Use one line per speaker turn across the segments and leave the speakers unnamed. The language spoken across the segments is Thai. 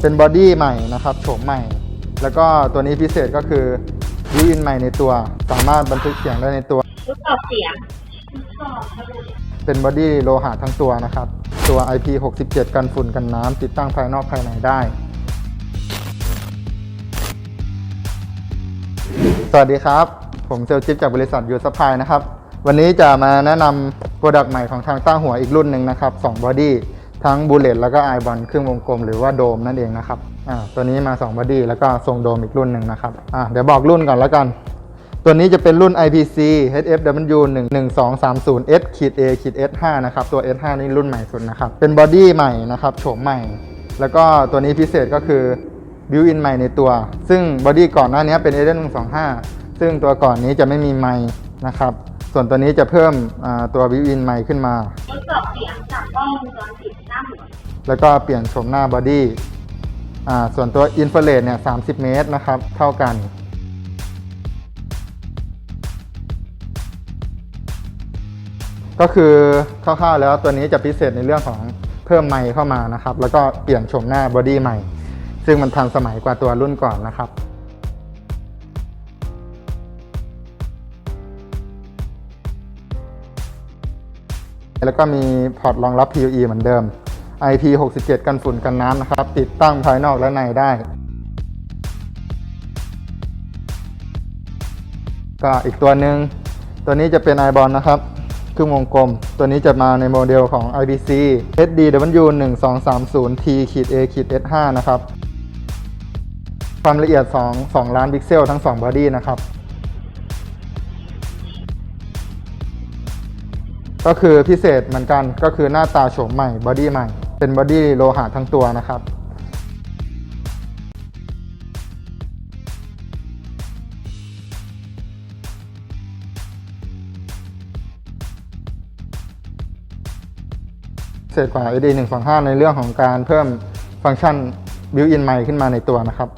เป็นบอดี้ใหม่นะครับโฉมใหม่ แล้วก็ตัวนี้พิเศษก็คือวิวินใหม่ในตัวสามารถบันทึกเสียงได้ในตัว
ทดสอบเสียง
เป็นบอดี้โลหะทั้งตัวนะครับ ตัว IP67 กันฝุ่นกันน้ำติดตั้งภายนอกภายในได้ สวัสดีครับ ผมเซลลจิ๊บจากบริษัทยูสปายนะครับ วันนี้จะมาแนะนำโปรดักต์ใหม่ของทางต้าหัวอีกรุ่นหนึ่งนะครับ2บอดี้ ทั้งบูเลตแล้วก็ไอบอลครึ่งวงกลมหรือว่าโดมนั่นเองนะครับอ่าตัวนี้มา2บอดี้แล้วก็ทรงโดมอีกรุ่นหนึ่งนะครับอ่าเดี๋ยวบอกรุ่นก่อนแล้วกัน ตัวนี้จะเป็นรุ่น IPC HFW 1 1 2 3 0 S ขีด A ขีด S5 นะครับ ตัว S5 นี่รุ่นใหม่สุดนะครับ เป็นบอดี้ใหม่นะครับโฉมใหม่ แล้วก็ตัวนี้พิเศษก็คือบิวอินใหม่ในตัว ซึ่งบอดี้ก่อนหน้านี้เป็น a 1 2 5 ซึ่งตัวก่อนนี้จะไม่มีไมค์นะครับส่วนตัวนี้จะเพิ่มตัวบิวอินใหม่ขึ้นมา
ทดสอบเสียงจากกล้องวงจรปิด
แล้วก็เปลี่ยนโฉมหน้าบอดี้ส่วนตัวอินฟ a เรดเนี่ย 30 เมตรนะครับ เท่ากัน ก็คือคร่าวๆแล้วตัวนี้จะพิเศษในเรื่องของเพิ่มไมค์เข้ามานะครับ แล้วก็เปลี่ยนโฉมหน้าบอดี้ใหม่ ซึ่งมันทันสมัยกว่าตัวรุ่นก่อนนะครับแล้วก็มีพอร์ตรองรับ PoE เหมือนเดิม IP67 กันฝุ่นกันน้ำนะครับ ติดตั้งภายนอกและในได้ ก็อีกตัวหนึ่งตัวนี้จะเป็น i b o n นะครับครึ่งวงกลม ตัวนี้จะมาในโมเดลของ IBC HDW 1 2 3 0 T A S5 นะครับ ความละเอียด 2 2 ล้านพิกเซลทั้ง 2 บอดี้นะครับ ก็คือพิเศษเหมือนกันก็คือหน้าตาโฉมใหม่ บอดี้ใหม่ เป็นบอดี้โลหะทั้งตัวนะครับพิเศษกว่า AD 125 ในเรื่องของการเพิ่มฟังก์ชัน built-in ใหม่ขึ้นมาในตัวนะครับ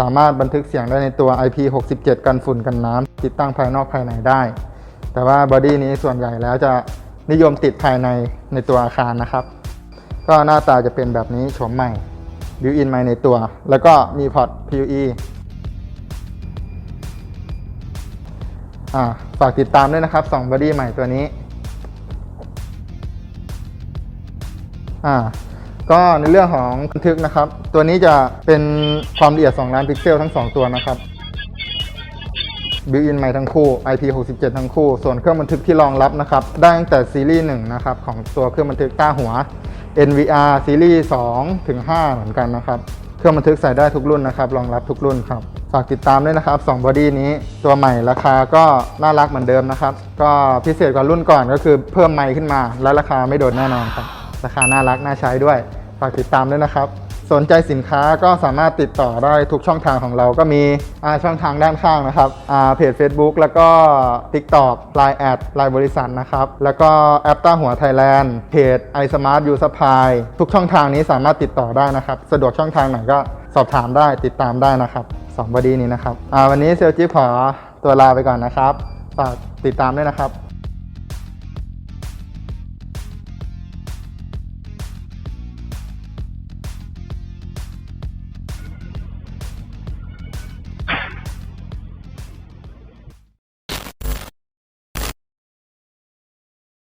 สา
มารถบันทึกเสียงได้ในตัว IP67 กันฝุ่นกันน้ำติดตั้งภายนอกภายในได้ แต่ว่าบอดี้นี้ส่วนใหญ่แล้วจะนิยมติดภายในในตัวอาคารนะครับ ก็หน้าตาจะเป็นแบบนี้โฉมใหม่บิวอินใหม่ในตัว แล้วก็มีพอร์ต PUE อ่าฝากติดตามด้วยนะครับ2บอดี้ใหม่ตัวนี้ อ่า ก็ในเรื่องของบันทึกนะครับ ตัวนี้จะเป็นความละเอียด 2 ล้านพิกเซลทั้ง 2 ตัวนะครับบิวอินใหม่ทั้งคู่ IP67 ทั้งคู่ ส่วนเครื่องบันทึกที่รองรับนะครับ ได้ตั้งแต่ซีรีส์1นะครับของตัวเครื่องบันทึกต้าหัว NVR ซีรีส์2ถึง5เหมือนกันนะครับ เครื่องบันทึกใส่ได้ทุกรุ่นนะครับ รองรับทุกรุ่นครับ ฝากติดตามด้วยนะครับ2บอดี้นี้ ตัวใหม่ราคาก็น่ารักเหมือนเดิมนะครับ ก็พิเศษกว่ารุ่นก่อนก็คือเพิ่มไมค์ขึ้นมา และราคาไม่โดดแน่นอนครับ ราคาน่ารักน่าใช้ด้วยฝากติดตามด้วยนะครับ สนใจสินค้าก็สามารถติดต่อได้ทุกช่องทางของเราก็มีช่องทางด้านข้างนะครับเพจ Facebook แล้วก็ TikTok Line แอดไลน์บริษัทนะครับ แล้วก็แอปต้าหัวไทยแลนด์เพจ iSmart U Supply ทุกช่องทางนี้สามารถติดต่อได้นะครับ สะดวกช่องทางไหนก็สอบถามได้ติดตามได้นะครับสองบดีนี้นะครับวันนี้เซลจิ๊บขอตัวลาไปก่อนนะครับฝากติดตามด้วยนะครับ